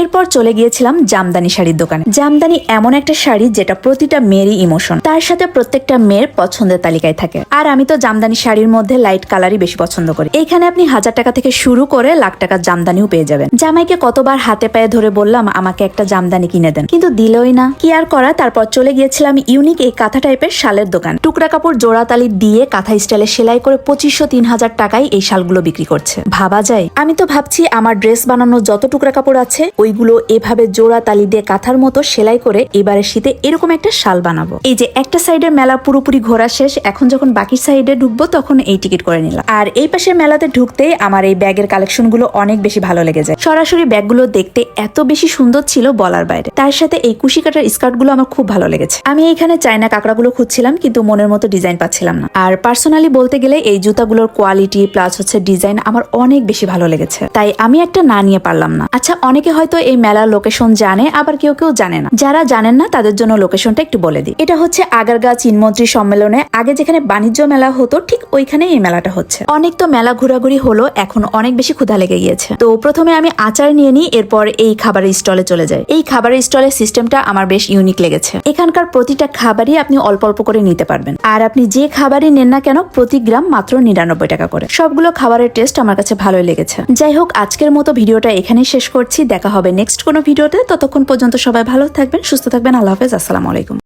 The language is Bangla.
এরপর চলে গিয়েছিলাম জামদানি শাড়ির দোকানে। জামদানি এমন একটা শাড়ি যেটা প্রতিটা মেয়েরই ইমোশন তার সাথে প্রত্যেকটা মেয়ের পছন্দের তালিকায় থাকে। আর আমি তো জামদানি শাড়ির মধ্যে লাইট কালারই বেশি পছন্দ করি। এইখানে আপনি হাজার টাকা থেকে শুরু করে লাখ টাকার জামদানিও পেয়ে যাবেন। জামাইকে কতবার হাতে পায়ে ধরে বললাম, আমাকে একটা জামদানি কিনে দেন। কিন্তু দিলই না। কি আর করা, তারপর চলে গিয়েছিলাম ইউনিক এই কাঁথা টাইপের শালের দোকান। টুকরা কাপড় জোড়াতালি দিয়ে কাঁথা স্টাইলে সেলাই করে পঁচিশশো তিন হাজার টাকায় এই শালগুলো বিক্রি করছে। ভাবা যায়? আমি তো ভাবছি আমার ড্রেস বানানোর যত টুকরা কাপড় আছে ওইগুলো এভাবে জোড়া তালি দিয়ে কাঁথার মতো সেলাই করে এবারে শীতে এরকম একটা শাল বানাবো। এই যে একটা সাইডের মেলা পুরোপুরি ঘোরা শেষ, এখন যখন বাকি সাইডে ঢুকবো তখন এই টিকিট করে নিলাম। আর এই পাশের মেলাতে ঢুকতেই আমার এই ব্যাগের কালেকশনগুলো অনেক বেশি ভালো লেগে যায়। সরাসরি ব্যাগগুলো দেখতে এত বেশি সুন্দর ছিল বলার বাইরে। তার সাথে এই কুশি কাটার স্কার্টগুলো আমার খুব ভালো লেগেছে। আমি এখানে চাইনা কাঁকড়াগুলো খুঁজছিলাম, কিন্তু মনের মতো ডিজাইন পাচ্ছিলাম না। আর পার্সোনালি বলতে গেলে এই জুতাগুলোর কোয়ালিটি প্লাস হচ্ছে ডিজাইন আমার অনেক বেশি ভালো লেগেছে। তাই আমি একটা না নিয়ে পারলাম না। আচ্ছা অনেকে হয়তো এই মেলার লোকেশন জানে, আবার কেউ কেউ জানে না। যারা জানেন না, তাদের জন্য লোকেশনটা একটু বলে দিই। এটা হচ্ছে আগারগা চিনমন্ত্রী সম্মেলনে। আগে যেখানে বাণিজ্য মেলা হতো, ঠিক ওইখানে এই মেলাটা হচ্ছে। অনেক তো মেলা ঘোরাঘুরি হলো, এখন অনেক বেশি ক্ষুধা লেগে গিয়েছে। তো প্রথমে আমি আচার নিয়ে নিই, এরপর এই খাবারের স্টলে চলে যাই। এই খাবারের স্টলের সিস্টেমটা আমার বেশ ইউনিক লেগেছে। এখানকার প্রতিটা খাবারই আপনি অল্প অল্প করে নিতে পারবেন। আর আপনি যে খাবারই নেন না কেন, প্রতি গ্রাম মাত্র নিরানব্বই টাকা করে। সবগুলো খাবারের টেস্ট আমার কাছে ভালোই লেগেছে। যাই হোক, আজকের মতো ভিডিওটা এখানেই শেষ করছি। দেখা হবে নেক্সট কোনো ভিডিওতে। ততক্ষণ পর্যন্ত সবাই ভালো থাকবেন, সুস্থ থাকবেন। আল্লাহ হাফেজ, আসসালামু আলাইকুম।